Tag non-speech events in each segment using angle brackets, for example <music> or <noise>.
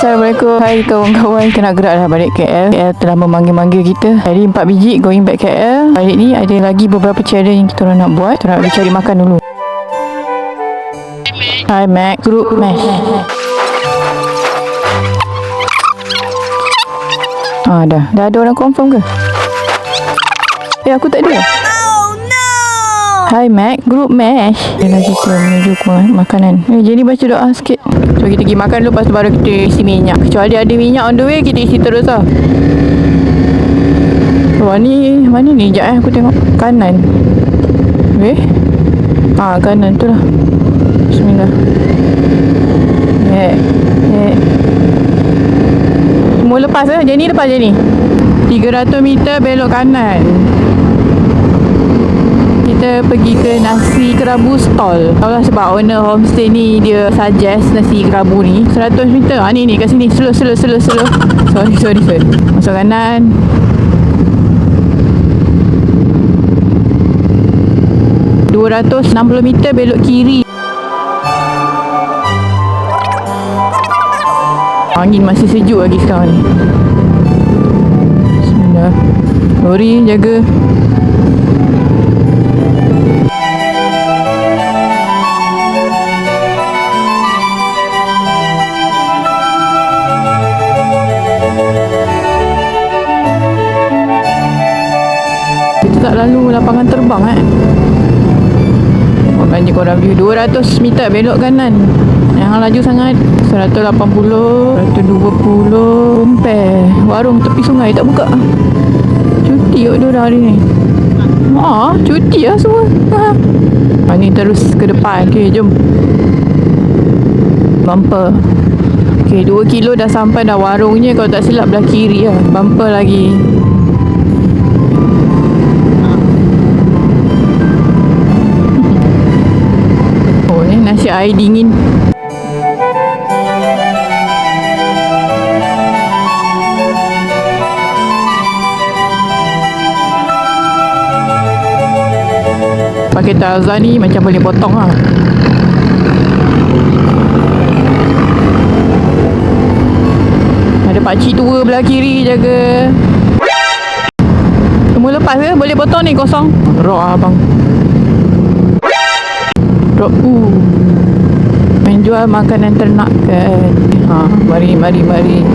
Assalamualaikum. Hai kawan-kawan. Nak gerak dah balik KL KL telah memanggil-manggil kita. Hari 4 biji Going back KL Hari ni ada lagi beberapa challenge Yang kita orang nak buat. Kita nak cari makan dulu. Hai Mac. Group Mesh Ah dah. Dah ada orang confirm ke? Eh aku tak ada Hai Mac, Group Mesh lagi kita menuju ke makanan. Eh, Jenny baca doa sikit. So kita pergi makan dulu Lepas tu baru kita isi minyak. Kecuali ada minyak on the way Kita isi terus lah. Wah ni Mana ni? Sekejap eh aku tengok. Kanan. Eh? Ha kanan tu lah. Bismillah. Yeah Yeah Semua lepas eh? Jenny lepas Jenny. 300 meter belok kanan kita pergi ke nasi kerabu stall. Lah sebab owner homestay ni Dia suggest nasi kerabu ni. 100 meter. Ah, Ni ni kat sini. Slow slow slow slow. Sorry sorry sorry. Masuk kanan. Dua ratus enam puluh meter belok kiri. Angin masih sejuk lagi sekarang ni. Bismillah. Lori jaga lapangan terbang eh? Maknanya korang view. 200 meter belok kanan. Yang laju sangat 180 120 Compare Warung tepi sungai tak buka. Cuti kot dia hari ni. Haa cuti lah semua. Ha. ha, Ni terus ke depan. Okay jom. Bumper. Okay 2 kilo dah sampai dah warungnya Kalau tak silap belah kiri lah. Bumper lagi Air dingin. Pakai Taza ni macam boleh potong lah. Ada pakcik tua belah kiri jaga. Semua lepas ke? Boleh potong ni kosong? Rock lah abang. Rock uh. Jual makanan ternak kan ha, Mari mari mari.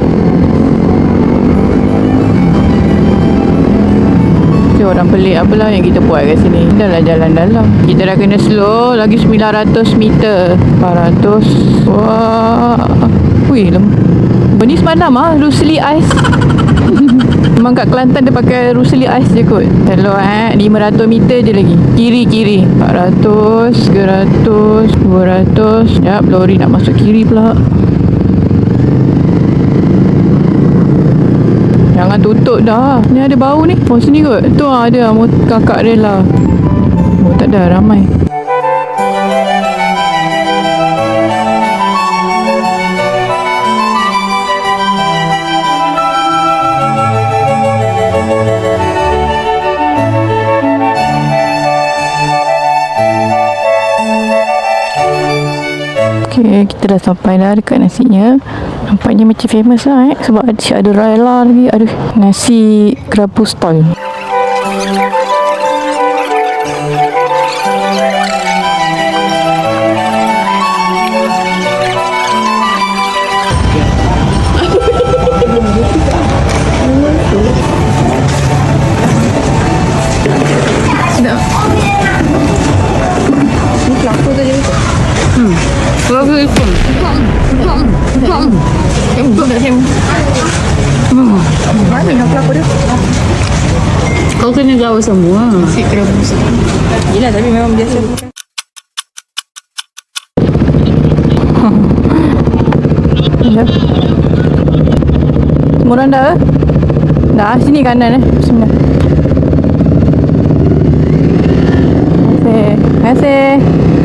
Okay, orang pelik apa lah yang kita buat kat sini. Dah lah jalan dalam. Kita dah kena slow Lagi 900 meter. 400 Wah. Wih lem Apa ni semalam ah Rusli Ice Memang kat Kelantan dia pakai Rusli Ice je kot. Hello eh. 500 meter je lagi. Kiri kiri. 400 300 200 Sekejap lori nak masuk kiri pula. Jangan tutup dah. Ni ada bau ni. Oh sini kot. Tu ada mot- kakak rela Oh tak ada ramai Okay, kita dah sampai dah dekat nasinya. Nampaknya macam famous lah eh Sebab ada, ada rela lagi. Aduh, nasi kerabu stall Kau kena gaul semua. Nasi kerabu stall Yelah tapi memang biasa. Semua orang dah ke? Dah, sini kanan eh. Bismillah. Terima kasih. Terima kasih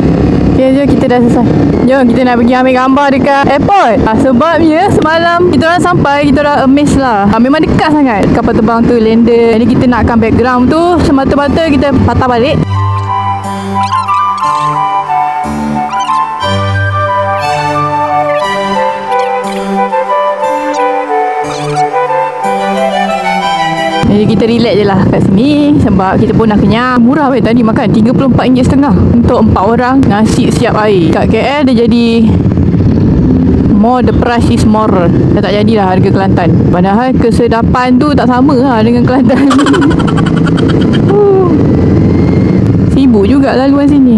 Okay, jom kita dah selesai. Jom kita nak pergi ambil gambar dekat airport. Ah, Sebabnya semalam kita orang sampai Kita orang amazed lah. Ah, Memang dekat sangat Kapal terbang tu lander Jadi kita nakkan background tu Semata-mata kita patah balik kita relax je lah kat sini sebab kita pun dah kenyang. Murah weh tadi makan RM34.5 untuk 4 orang nasi siap air. Kat KL dia jadi more the price is more. Dah tak jadilah harga Kelantan. Padahal kesedapan tu tak sama lah dengan Kelantan. <laughs> Sibuk juga laluan sini.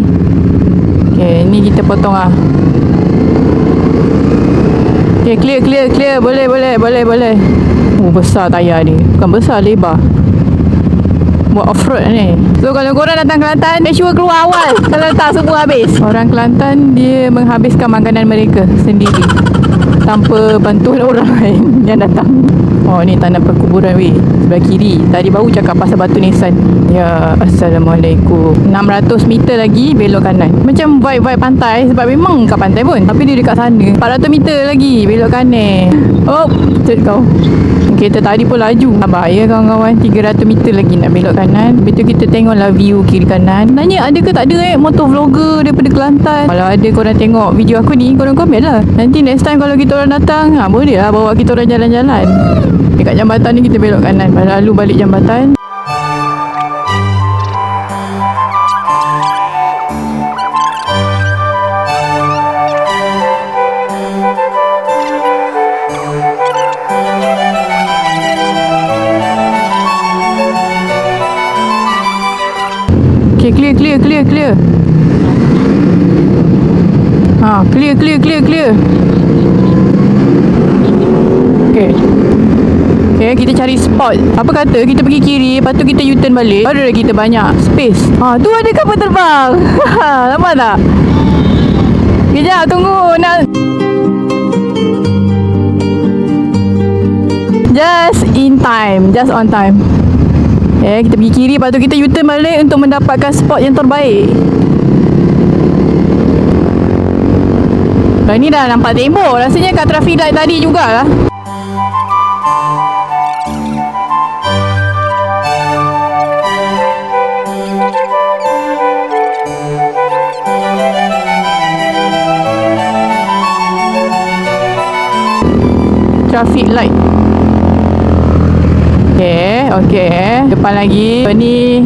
Okay, ni kita potong ah. Okay, clear, clear, clear. Boleh, boleh, boleh, boleh. Oh, besar tayar ni. Bukan besar, lebar. Buat off-road ni. So, kalau korang datang Kelantan, make sure keluar awal. <laughs> Kalau tak, semua habis. Orang Kelantan, dia menghabiskan makanan mereka sendiri. Tanpa bantuan orang <laughs> lain yang datang. Oh, ni tanah perkuburan weh. Sebelah kiri. Tadi baru cakap pasal batu nisan. Ya, Assalamualaikum. 600 meter lagi belok kanan. Macam vibe-vibe pantai sebab memang kat pantai pun. Tapi dia dekat sana. 400 meter lagi belok kanan. Oh, cek kau. Kereta tadi pun laju. Sabar ya kawan-kawan. 300 meter lagi nak belok kanan. Lepas tu kita tengoklah view kiri kanan. Nanya ada ke tak ada eh motor vlogger daripada Kelantan. Kalau ada korang tengok video aku ni, korang komen lah. Nanti next time kalau kita orang datang, ha, boleh lah bawa kita orang jalan-jalan. Dekat jambatan ni kita belok kanan. Lalu balik jambatan. Clear, clear. Ha, clear, clear, clear, clear. Okay. Okay, kita cari spot. Apa kata kita pergi kiri, lepas tu kita U-turn balik. Baru dah kita banyak space. Ha, tu ada kapal terbang. <laughs> Nampak tak? Kejap, tunggu. Nak... Just in time. Just on time. Eh, kita pergi kiri Lepas tu kita U-turn balik Untuk mendapatkan spot yang terbaik. Kalau ni dah nampak tembok. Rasanya kat traffic light tadi jugalah. Traffic light. Okey, Depan lagi. Ni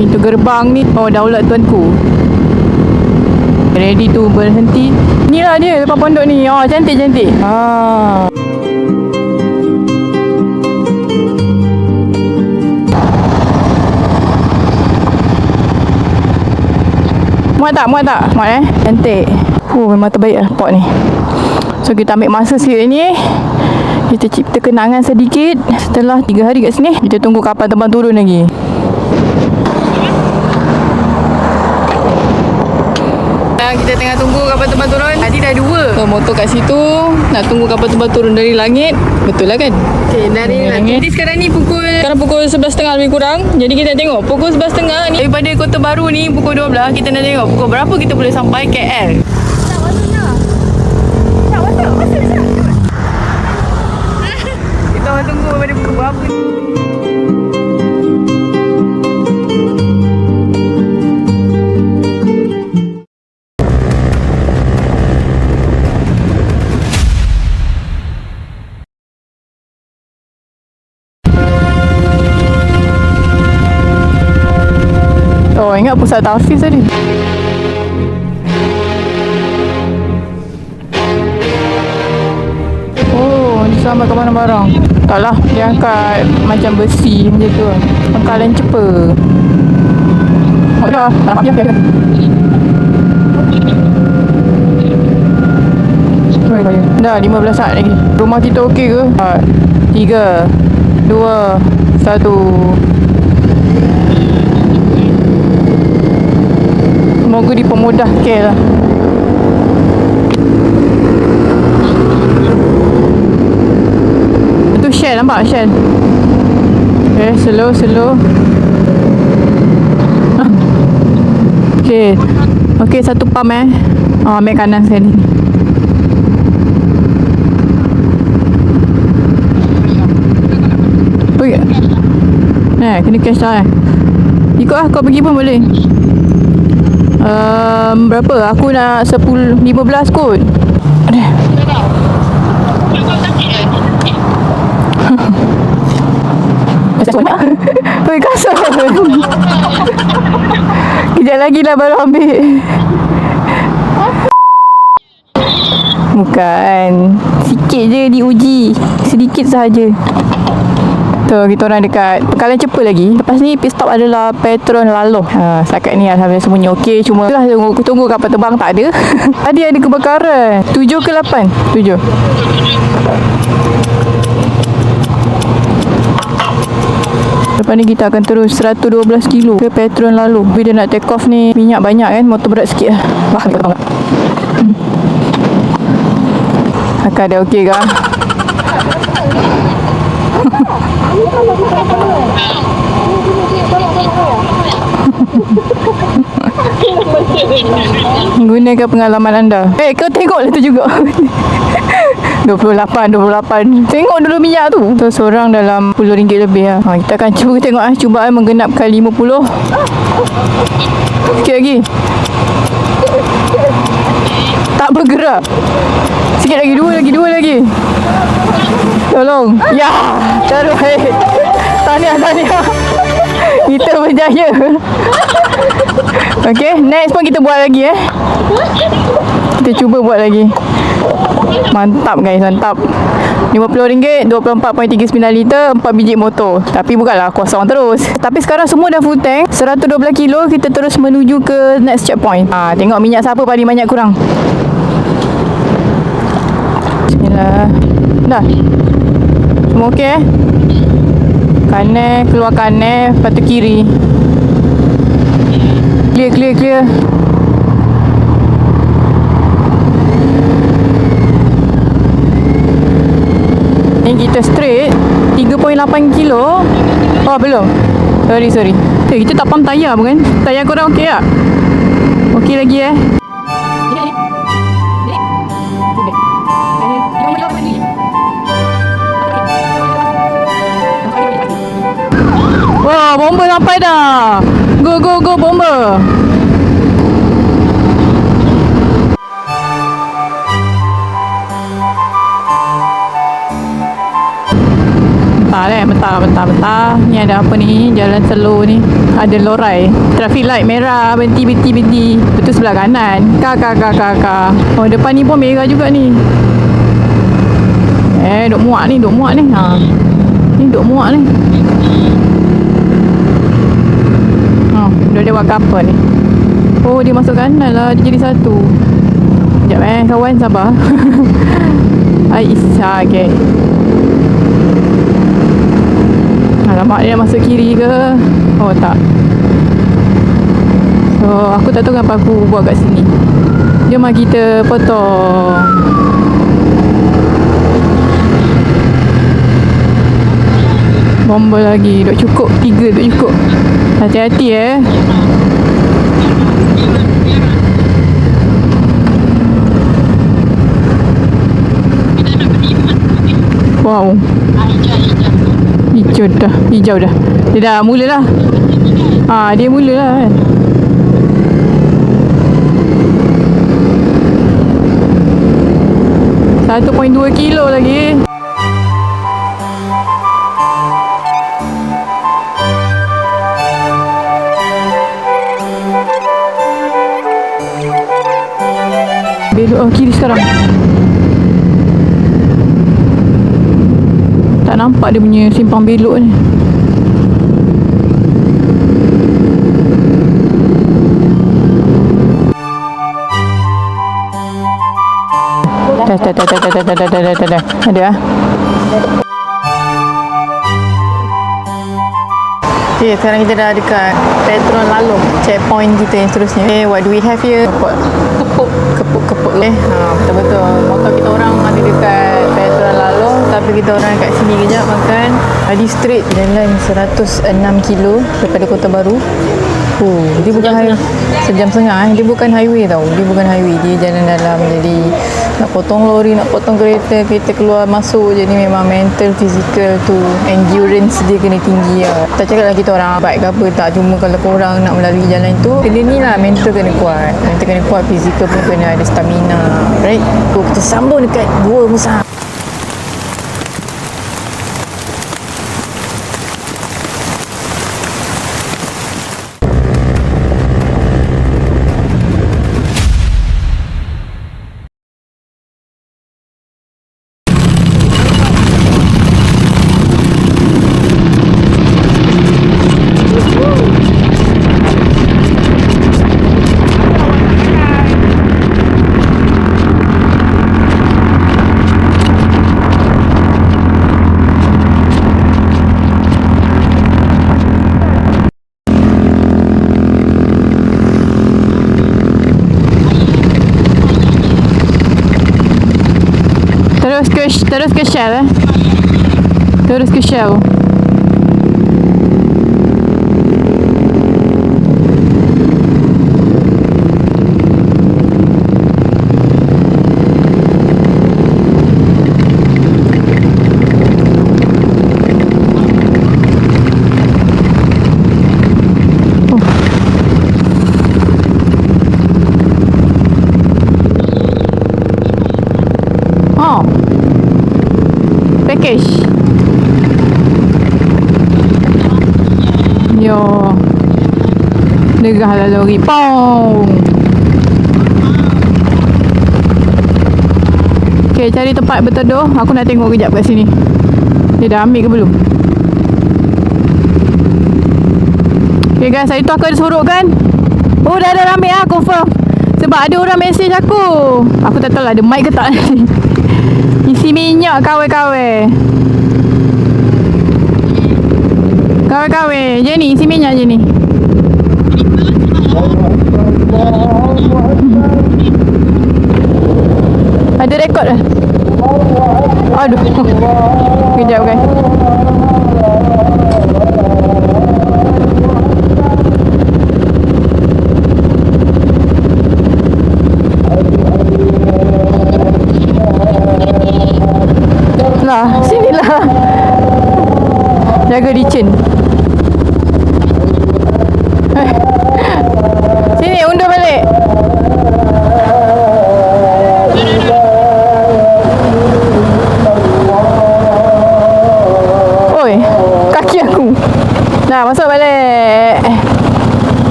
pintu gerbang ni. Oh, daulat tuanku. Ready to berhenti. Inilah dia depan pondok ni. Oh, cantik cantik. Ah. Muat tak? Muat tak? Muat eh? Cantik. Oh, memang terbaik lah pot ni. So, kita ambil masa sikit ni. Kita cipta kenangan sedikit. Setelah 3 hari kat sini Kita tunggu kapal terbang turun lagi. Kita tengah tunggu kapal terbang turun. Tadi dah dua. So, Motor kat situ. Nak tunggu kapal terbang turun dari langit. Betul lah kan? Okay, dari langit. Jadi sekarang ni pukul Sekarang pukul 11.30 lebih kurang. Jadi kita tengok Pukul 11.30 ni Daripada Kota Baru ni Pukul 12 Kita nak tengok Pukul berapa kita boleh sampai KL Ingat pusat tahfiz tadi. Oh, dia selamatkan mana barang. Taklah, dia angkat macam besi macam tu. Bengkalan cepa. Oh, dah. Ah, ya. Dah 15 saat lagi Rumah kita okey ke? 4 3 2 1 Semoga dipermudahkan lah Itu Shell nampak Shell? Okay slow slow. Okay Okay satu pump eh. Oh, Ambil kanan sekali Pergi. Eh kena cash dah eh. Ikut lah kau pergi pun boleh um, Berapa? Aku nak 10 15 kot. Aduh. <laughs> <laughs> Oi kasut <laughs> Kejap lagi lah baru ambil. Bukan. Sikit je diuji. Sedikit sahaja Tu kita orang dekat Pekalan Cepa lagi Lepas ni pit stop adalah Petron Laloh ha, Setakat ni Alhamdulillah semuanya okey Cuma lah tunggu, tunggu kapal terbang tak ada <laughs> Tadi ada kebakaran 7 ke 8? 7 Lepas ni kita akan terus 112 kilo ke Petron lalu. Bila nak take off ni minyak banyak kan, motor berat sikit lah. Wah, tak? Hmm. Akak ada okey ke? <laughs> Gunakan pengalaman anda. Eh, kau tengoklah tu juga. <laughs> 28, 28. Tengok dulu minyak tu. Tu seorang dalam RM10 lebih lah. Ha, kita akan cuba tengok ah cubaan menggenapkan 50. Sikit lagi. Tak bergerak. Sikit lagi, dua lagi, dua lagi. Tolong. Ya, terbaik. Tahniah, tahniah. Kita berjaya. Okey, next pun kita buat lagi eh. Kita cuba buat lagi. Mantap guys, mantap. RM50, 24.39 liter, 4 biji motor. Tapi bukanlah kosong terus. Tapi sekarang semua dah full tank. 112 kilo, kita terus menuju ke next checkpoint. Ha, tengok minyak siapa paling banyak kurang. Bismillah. Dah. Semua okey eh? Kanan, keluar kanan, lepas tu kiri. Clear, clear, clear. Ni kita straight 3.8 kilo Oh belum Sorry sorry Eh kita tak pump tayar pun kan Tayar korang okey tak? Okey lagi eh Wah, bomba sampai dah. Go, go, go, bomba. Bentar eh, bentar, bentar, bentar. Ni ada apa ni? Jalan slow ni. Ada lorai. Traffic light merah. Berhenti, berhenti, berhenti. Betul sebelah kanan. Kak, kak, kak, kak, kak. Oh, depan ni pun merah juga ni. Eh, duk muak ni, duk muak ni. Ha. Ni duk muak ni. Dia buat kapal ni. Oh, dia masuk kanan lah. Dia jadi satu. Sekejap eh, kawan sabar. <laughs> Aisyah, okay. Alamak, dia masuk kiri ke? Oh, tak. So, aku tak tahu kenapa aku buat kat sini. Jom kita potong. Bomba lagi. Duk cukup. Tiga duk cukup. Hati-hati eh. Wow. Hijau dah. Hijau dah. Dia dah mula lah. Ha, dia mula lah kan. Point dua kilo lagi. Belok oh, kiri sekarang. Tak nampak dia punya simpang belok ni. Dah, dah, dah, dah, dah, dah, dah, dah, dah, dah, dah. Ada ah. Okay, sekarang kita dah dekat Petron Lalo Checkpoint kita yang seterusnya Okay, what do we have here? Kepuk Kepuk Kepuk-kepuk eh ha, Betul-betul Motor kita orang ada dekat Petron Lalo Tapi kita orang kat sini kejap makan Tadi straight Jalan 106 kilo Daripada Kota Baru Oh, dia bukan highway. Sejam setengah eh. Dia bukan highway tau. Dia bukan highway. Dia jalan dalam. Jadi nak potong lori, nak potong kereta, kereta keluar masuk. Jadi memang mental, physical tu endurance dia kena tinggi lah. Tak cakap lah kita orang baik ke apa tak. Cuma kalau korang nak melalui jalan tu, kena ni lah mental kena kuat. Mental kena kuat, physical pun kena ada stamina. Right? So, kita sambung dekat Gua Musa. Terus ke Shell Package. Yo. Degah lah lori. Pong. Okay, cari tempat berteduh. Aku nak tengok kejap kat sini. Dia dah ambil ke belum? Okay guys, hari tu aku ada suruh kan? Oh, dah ada ambil lah, confirm. Sebab ada orang mesej aku. Aku tak tahu lah ada mic ke tak. <laughs> Isi minyak kawe-kawe. Kawe-kawe. Je ni, isi minyak je ni. Ada rekod dah. Aduh. <laughs> Kejap kan.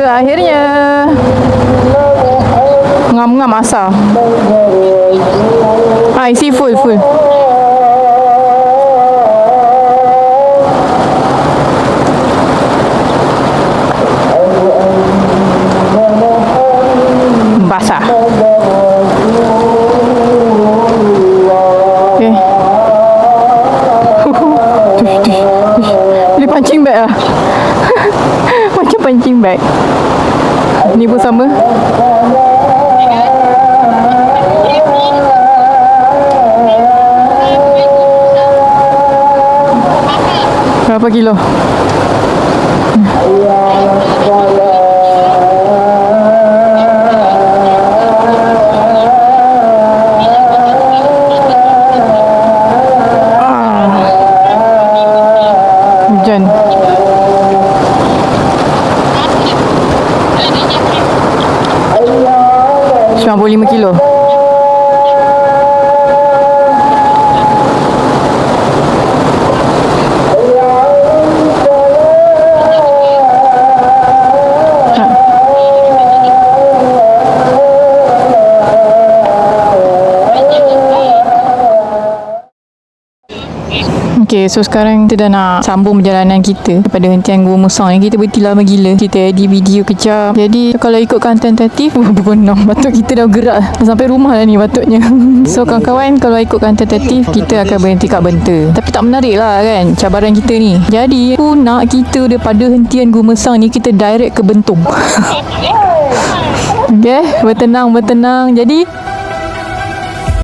Juga akhirnya. Ngam-ngam asal. Ah, isi full, full. Basah. Okay. <laughs> Tush, tush, tush. Dia pancing bag lah. Pancing bag. Ni pun sama. Berapa kilo? 95 kilo. Okay, so sekarang kita dah nak sambung perjalanan kita daripada hentian Gua Musang ni. Kita berhenti lama gila. Kita edit video kejap. Jadi, kalau ikutkan tentatif, pukul 6. Patut kita dah gerak sampai rumah dah ni patutnya. <laughs> so, kawan-kawan, kalau ikutkan tentatif, kita akan berhenti kat Benta. Tapi tak menarik lah kan, cabaran kita ni. Jadi, aku nak kita daripada hentian Gua Musang ni, kita direct ke Bentong. <laughs> okay, bertenang, bertenang. Jadi,